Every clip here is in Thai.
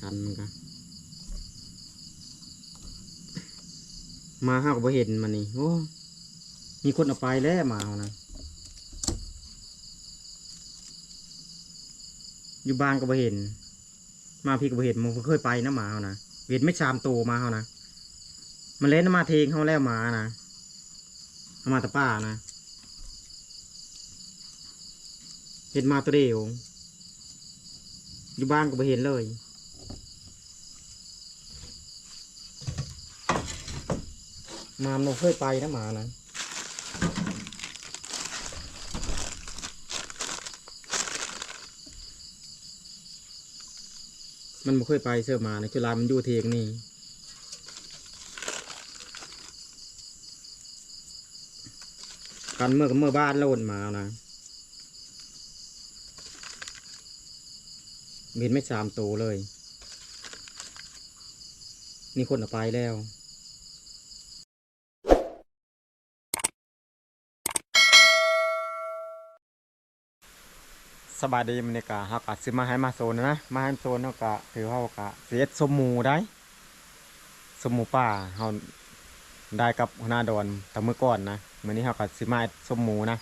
สันมันก็มาห้าก็บ่เห็นมันนี่โอ้มีคนเอาไปแล้วมาเอานะอยู่บ้านก็บ่เห็น มาพี่ก็บ่เห็นมันเคยไปนะหมาเอานะเห็นไม่ชามโตมาเอานะมันเล่นมาเทงเขาแล้วมานะมาตะป้านะเห็นมาตัวเดียวอยู่บ้านก็บ่เห็นเลย มามันบ่เคยไปนะหมานะมันบ่เคยไปเสื้อมานะจุฬามันอยู่เทงนี่กันเมื่อกับเมื่อบ้านโลนมานะเห็นไม่สามตัวเลย นี่คนเอาไปแล้ว สบายดีมันนี่กะเฮากะซื้อมาให้มาโซนนะมาให้โซนเฮากะถือเฮากะเสียสมูได้สมูป่าเฮาได้กับหน้าดอนแต่เมื่อก่อนนะมื้อนี้เฮากะซื้อมาสมูนะ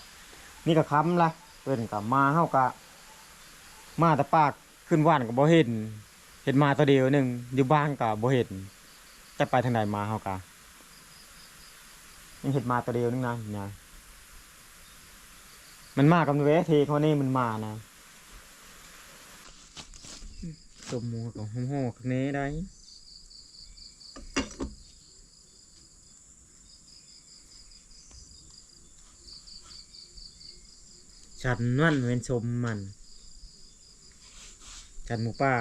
นี่ก็ค้ำละเพิ่นกะมาเฮากะมาแต่ปากขึ้นว่านก็บ่เห็น เห็นมาตัวเดียวหนึ่งอยู่บ้านก็บ่เห็นจะไปทางใดมาเฮากะยังเห็นมาตัวเดียวนึงนะเนี่ย มันมากับเวทีเขานี่มันมานะสมมัวกับห้องห้องเน้ได้ฉันนั่นเป็นชมมัน ฉันหมูป่า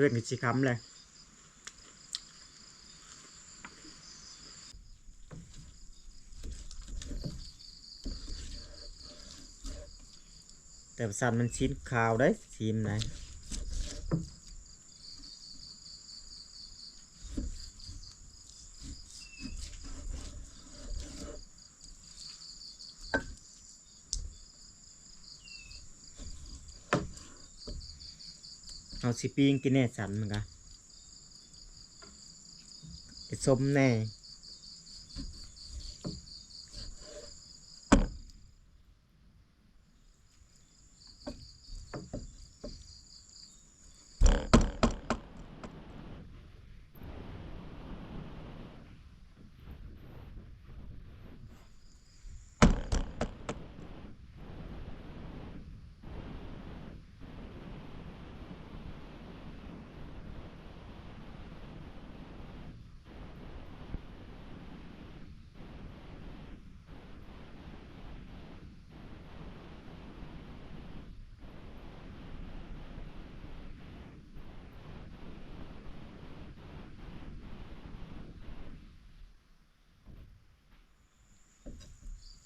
เองกิชิคำเลยแต่สันมันชิ้นขาวได้ชิมไหน สิปีงกินแน่สันมันกะไอ้สมแน่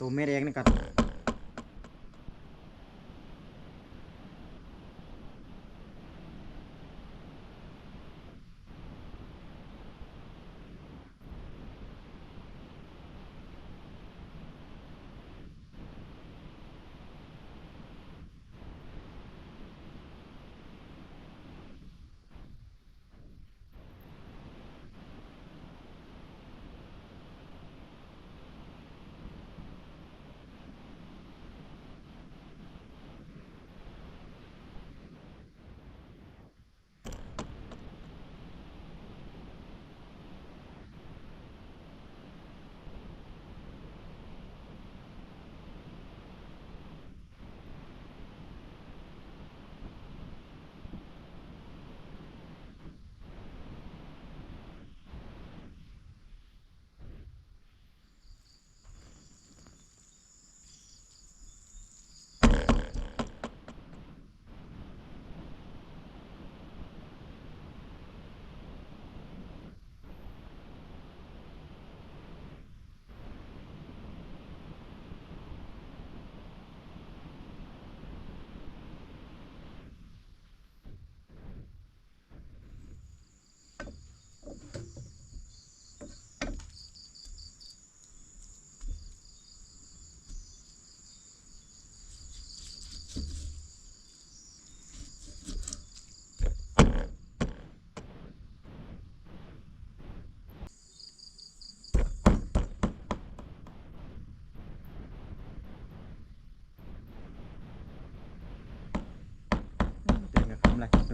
ตัวแม่แ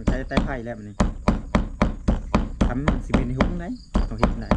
ต้องใช้ไต้ไผ่แล้วมันนี่ทำสิเป็นหุ้งได้ต้องเห็นไหน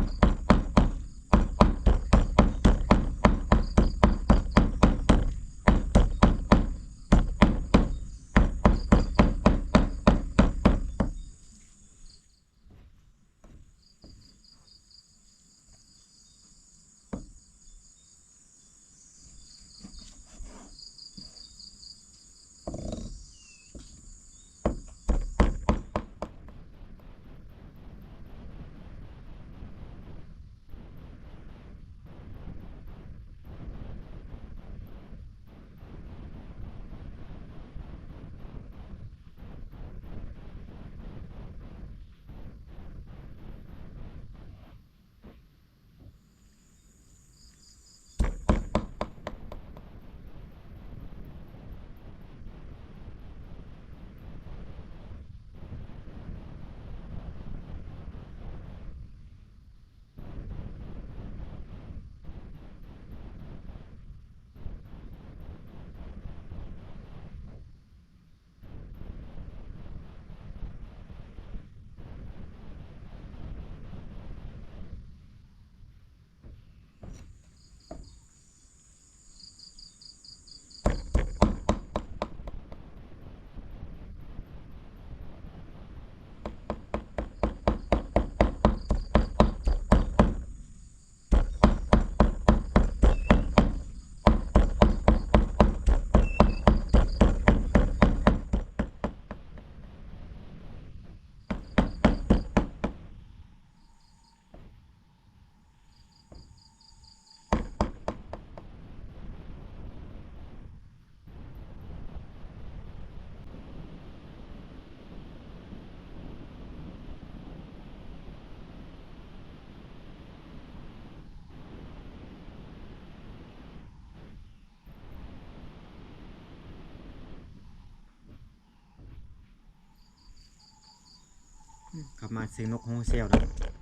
กลับมาซื้อนกฮูกเซลล์นะ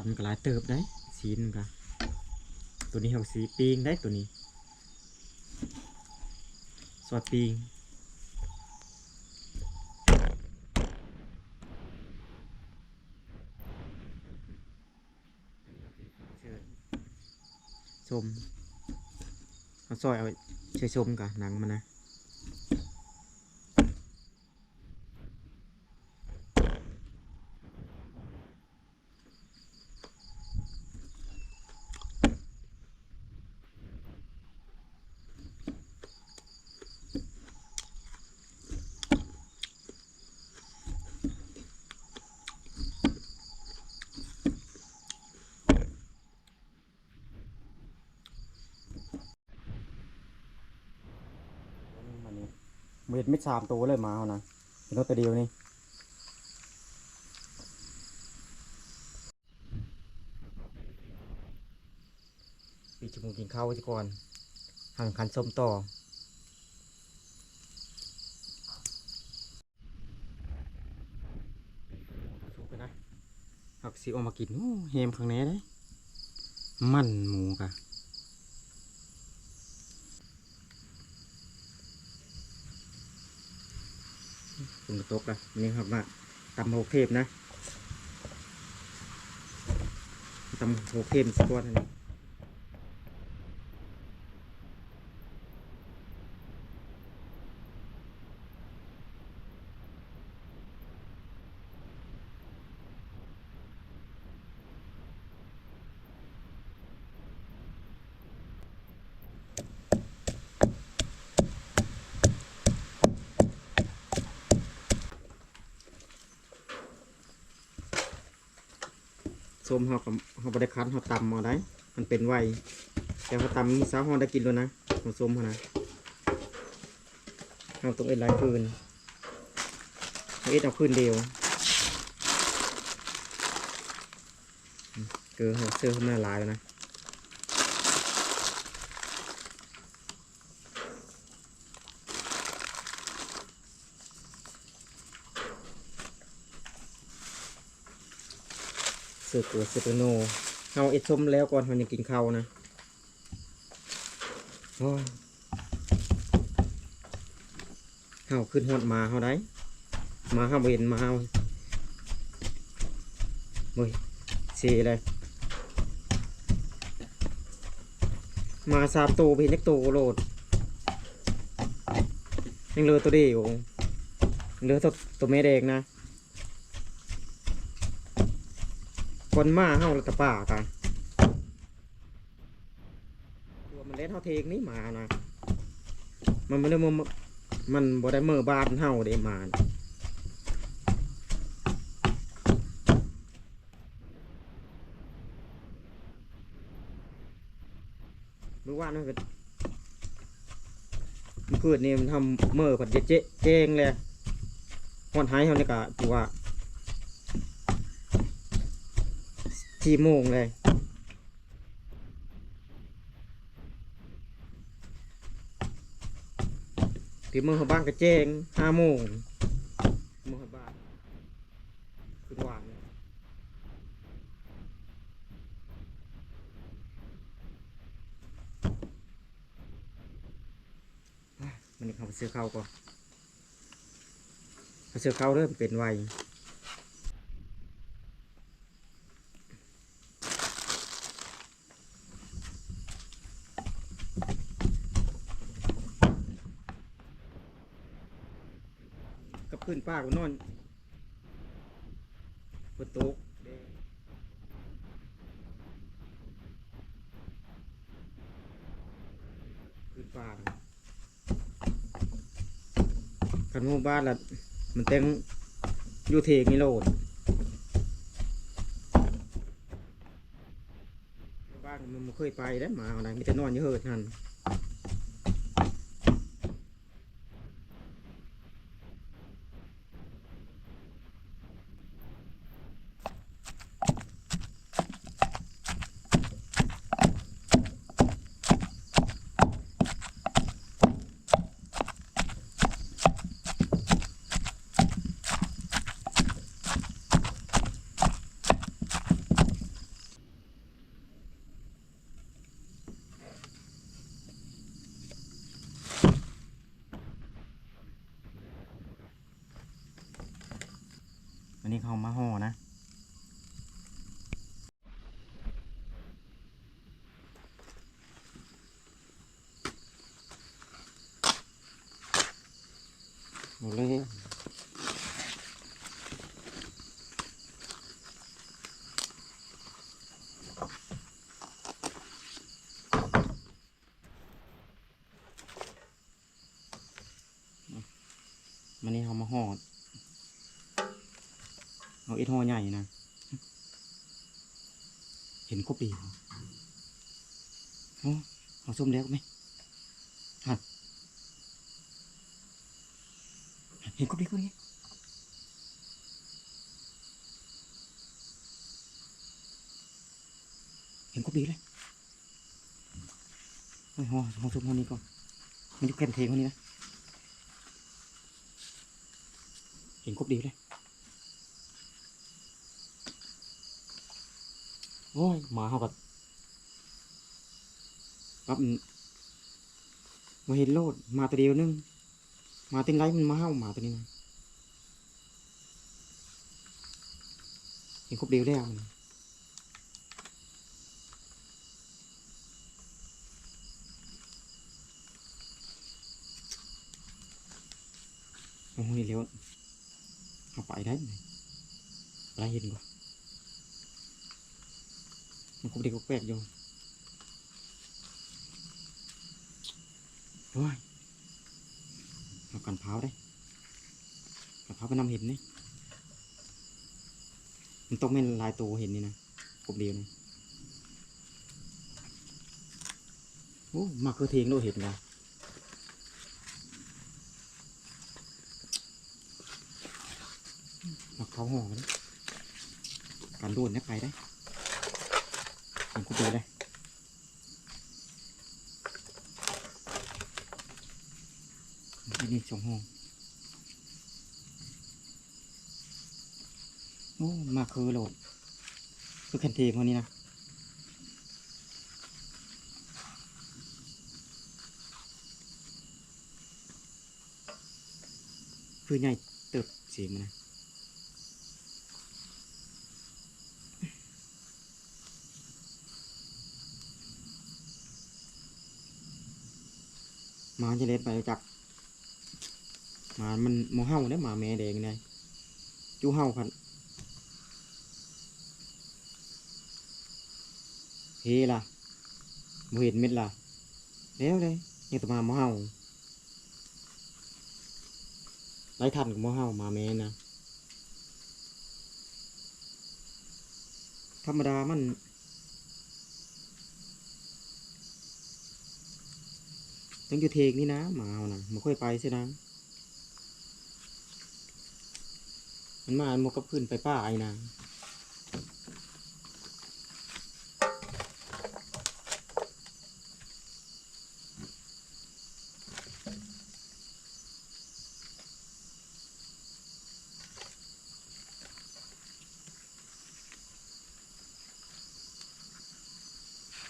ตว์มันก็หลายเติบได้สีมันก็ตัวนี้เขาสีปีงได้ตัวนี้สวัสดปีงเชิญชมเอาซอยเอาเชยชมกับหนังมันนะ สามตัวเลยมาเอานะเป็นรถตัวเดียวนี่ปีจมูกกินข้าวไว้ก่อนหั่นคันส้มต่อสุกไปนะหักสีออกมากินโอ้เฮมข้างในเลยมันหมูกะ ฝนตกนะนี่ครับมาตำหกเทพนะตำหกเทพสกวตน ส้มเขากับเขาบริคันเขาตำมาได้ มันเป็นไวแต่เขาตำมีสาวฮอได้กินแล้วนะของส้มเขานะเอาตรงเอ็ดหลายคืนเอ็ดเอาคืนเดียวเกลือหัวเสื้อขึ้นมาลายแล้วนะ สือเกลือเสือเปโนเอาเอ็ดส้มแล้วก่อนมันยังกินข้าวนะเฮาขึ้นหอดมาเฮาได้มาเฮาเห็นมาเฮาเฮ้ยเสีเลยมาสามตัวไปเห็นเล็กตัวโลดยังเลือตัวเดียวเลือตัวตัวแม่แดงนะ คนมาเฮาแล้วตะป่ากันตัวมันเล่นเฮาเทงนี่มานะมันไม่ได้มือมันบ่ได้มือบานเฮาได้มานะเมื่านมันก็มันคืนนี่มันทำเมื่อผัดเจ๊เจ๊งเลยหอนหายเฮานี่กะตัว สี่โมงเลยที่เมืองเขบ้านกระเจงห้าโมงมืองเขบ้านคือหวานมันนี่เขาไปซื้อข้าวก่อนไปซื้อข้าวเริ่มเป็นไว ป้าก็นอนบนโต๊ะแดงขึ้นป้าคันหมู่บ้านละมันเต็งอยู่เทงนี่โลดบ้านมันไม่เคยไปได้อหมาอะไรมีแต่นอนอยู่เฮิดหัน หมดเลยมันนี่เขามาห่อเอาเอ็ดห่อใหญ่นะ เห็นครบดีเหรอโอ้เอาส้มแล้วไหมฮะ เห็นครบดีครบดีเห็นครบดีเลยเฮ้ยหอหอส้มห่อนี้ก่อนมันอยู่แคมเทงคนนี้นะ เห็นครบดีเลยโอ้ยหมาเขากับปั๊บมาเห็นโลดมาตัวเดียวนึง หมาติงไรมันมาเห่าหมาตัวนี้นะเห็นครบเดียวแล้วมันโอ้ยเร็วเอาไปได้ไหมไรเห็นกว่ามันคงเด็กก็แปลกอยู่โอ้ย เอากันเผาได้กันเผาไปนำเห็นนี่มันต้องเป็นลายตัวเห็นนี่นะกบเดียวนะโอ้มาคือเทียงโลเห็ดนะมาเขาห่อกันการโดนนะไปได้ผมกูเจอได้ นี่นี่สองห้องโอ้มาคือโหลดคือแคนเทียงคนนี้นะคือใหญ่เติบเสียงมันนะมาจะเล็ดไปจัก มามันโมเห่าเนี่ยหมาแม่แดงเนี่ยจูเห่าพันเฮล่ะบ่เห็นเม็ดล่ะแล้วเลยยังแตมาโมเห่าไล่ทันกับหมอเฮามาแม่นะธรรมดามันต้องอยู่เทกนี่นะหมาเฮานะมันค่อยไปใช่นะ มันมามันก็ขึ้นไปป้าไอ้นะ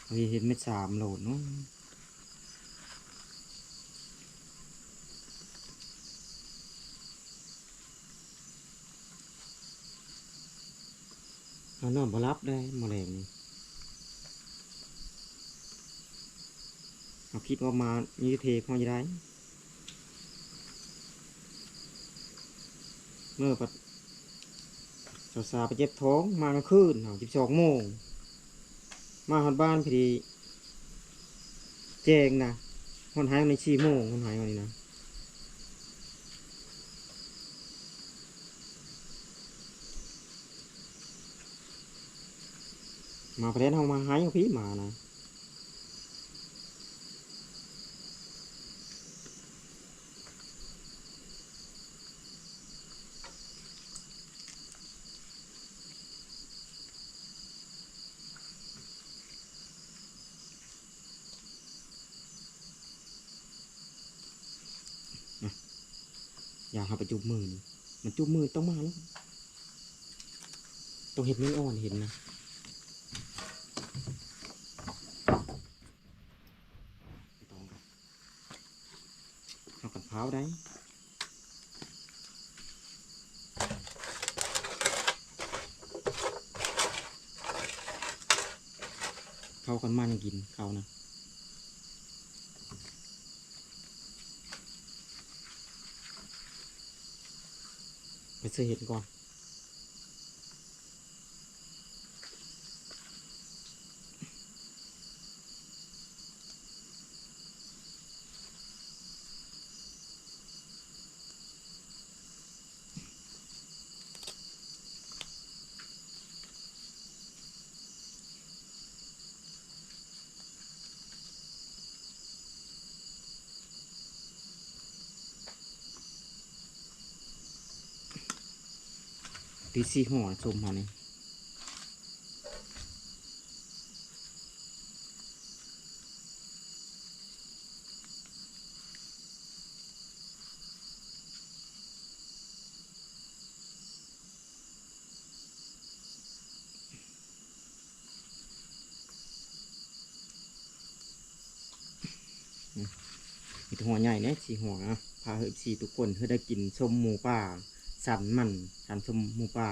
เฮ้ยเห็นเม็ดสามโหลดเนาะ นอนบรับได้แมลงนี่เอาคิดว่ามานี่เทพอจะได้ เมื่อปัดสาวๆไปเจ็บท้องมากลางคืนเอาสิบสองโมง มาหอดบ้านพอดีแจ้งนะหอนหายในสี่โมงหอนหายวันนี้นะ มาประเทศเฮามาหายเอาพี่มานะอยากหาไปจุบมือนี่มันจุบมือต้องมาแล้วต้องเห็นไม่อ่อนเห็นนะไม่ต้องครับ เอากันเผาได้เขากันมันกินเขานะไปซื้อเห็ดก่อน ตีสี่ห่อชมมานี่มีหัวใหญ่เนี่ยสีหัวพาเฮอสีทุกคนเพื่อได้กินส้มหมูป่า สันมันสันสมหมูป่า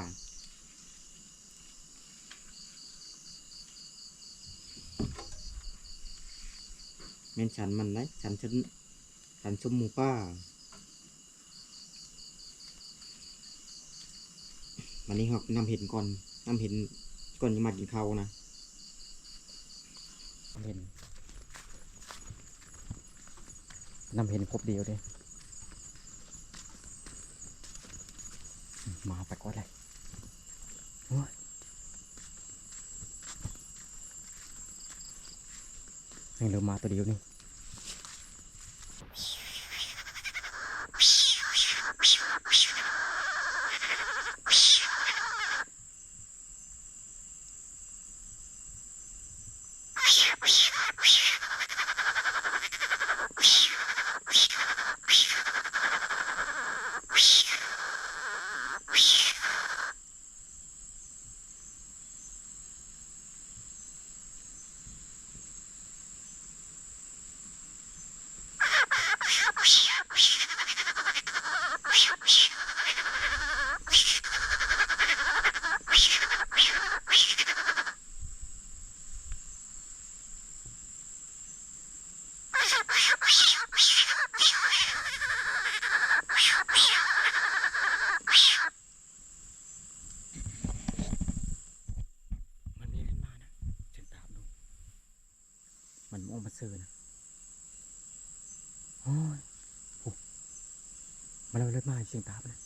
แม่นฉันมันนะฉันฉันฉันสมหมูป่าวันนี้ครับนำเห็นก่อนนำเห็นก่อนจะมากินข้าวนะนำเห็นนำเห็นครบเดียวเด้ มาไปก็ได้โอ้ยให้เรามาตัวเดียวนี่มีเล่นมานะเช็คตามดูมันมองมาซื้อนะโอ้ยโอ้ันเอาเล่นมาเสียงตามนะ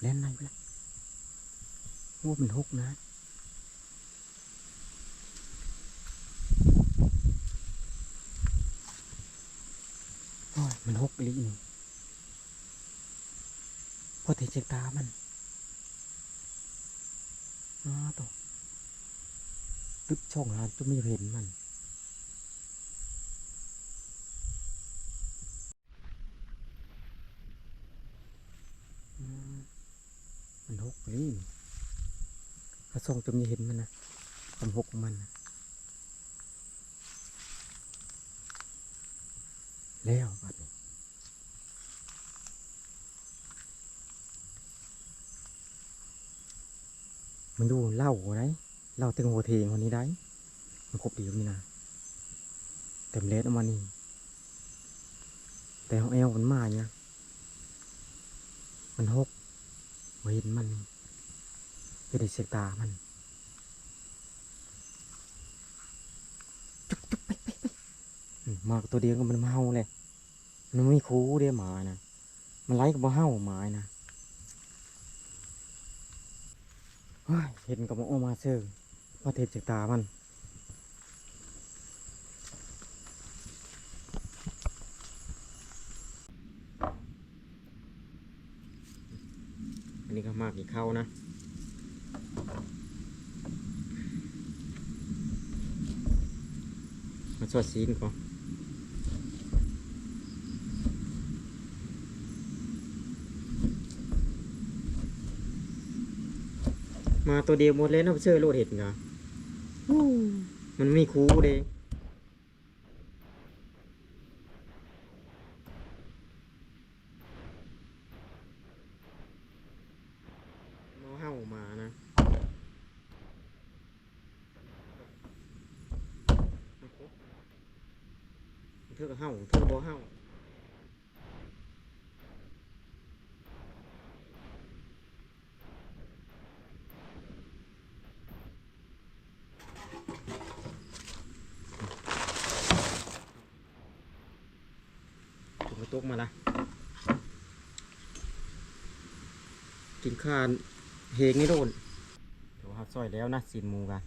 เล่นไหนไปละโอ้มันหกนะโอ้ยมันหกอีหลีนี่พอเทเจกตามันอ้าตัวตึกช่องหาจุไม่เห็นมัน อืมมั นี่ถ้าส่องจนไม่เห็นมันนะความหกของมันนะแล้วบัดนี้มันดูเล่าไรเล่าเต็งหัวเทงคนนี้ได้ มันครบดีนี่นะเต็มเลสเอามานี่แต่ของเอวมันมาเนี่ยมันหกบ่เห็นมันไม่ได้เสียตามันจุกจุกไปไปไปอืมมากับตัวเดียวก็มันมาเห่าเลยมันไม่คูเดียวหมานะมันไล่กับมาเห่าหมานะเฮ้ยเห็นกับมันออกมาเชื่อว่าเทพจากตามันอันนี้ก็มากอีกเข้านะ มาสวดซีนก่อนมาตัวเดียวหมดเลยนะเชื่อโลดเห็ดเหรอมันไม่คูเด้มาเห่ามานะเธอก็เห่าเธอก็บ่เห่า ถู กมาละกินข้าวเฮงนี่โดนถือว่าซอยแล้วนะสินมูกัน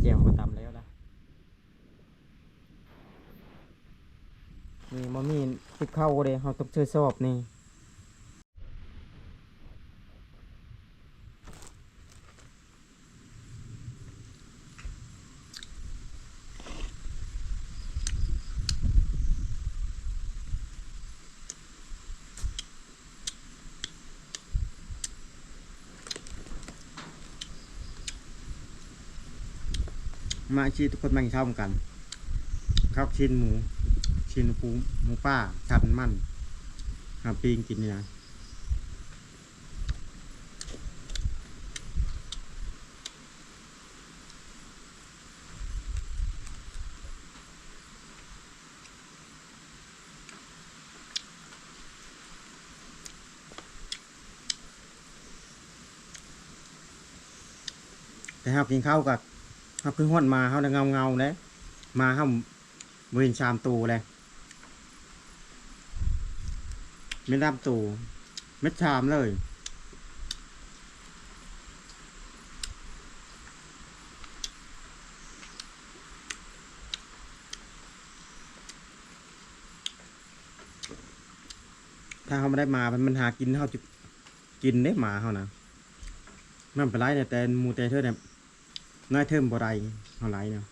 แจวมาตำแล้วนะนี่มามีติดเข้าเลยเขาต้องเชื่อสอบนี่ มาชีทุกคนมากินข้ากันข้าวชิ้นหมู ชิ้นปูหมูป้าชันมันหาปีงกินเนี่นะแต่เรากินข้าวกับ เขาเพิ่งห้นมาเขาเงาเงาเลยมาเขาเวนชามตูเลยไม่รับตูไม่ชามเลยถ้าเขาไม่ได้มา มันมันหากินเขาจะกินได้หมาเขานะมันเป็นไรเนี่ยแต่มูเตเธอเนี่ย น้อยเทิมบ่ไรเขาไรเนาะ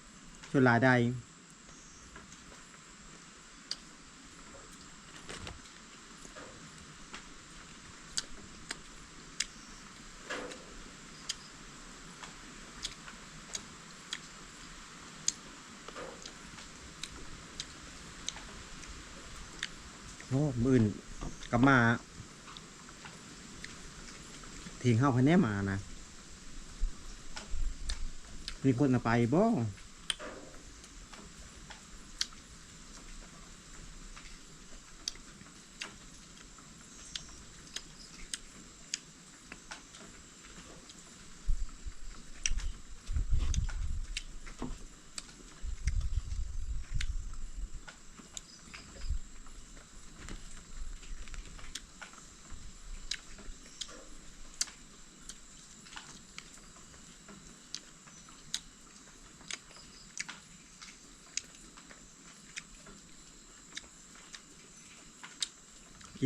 ช่วยรายได้โอ้มื่นกลับมาทิ้งเข้าพันแน่มานะ มีคนเอาไปบ่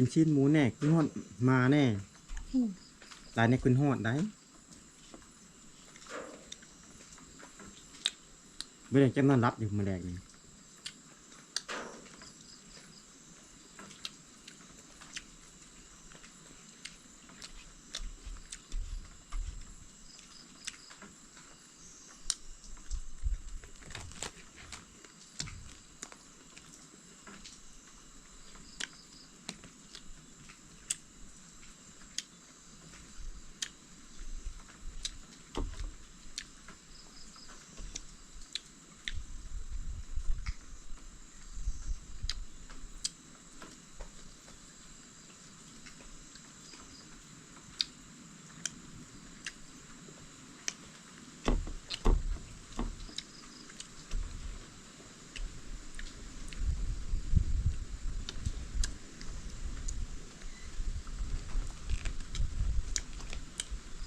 กินชิ้นหมูแน่กินฮอดมาแน่ตายในคุณฮอดได้เมื่อไหร่จะนอนรับอยู่มาแรกนี่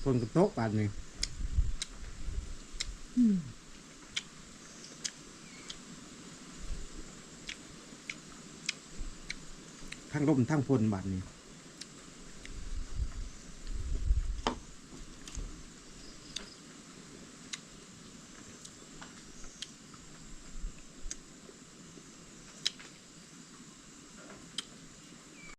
คนกระโตกปานนี่ทั้งลมทั้งพลบาดนี่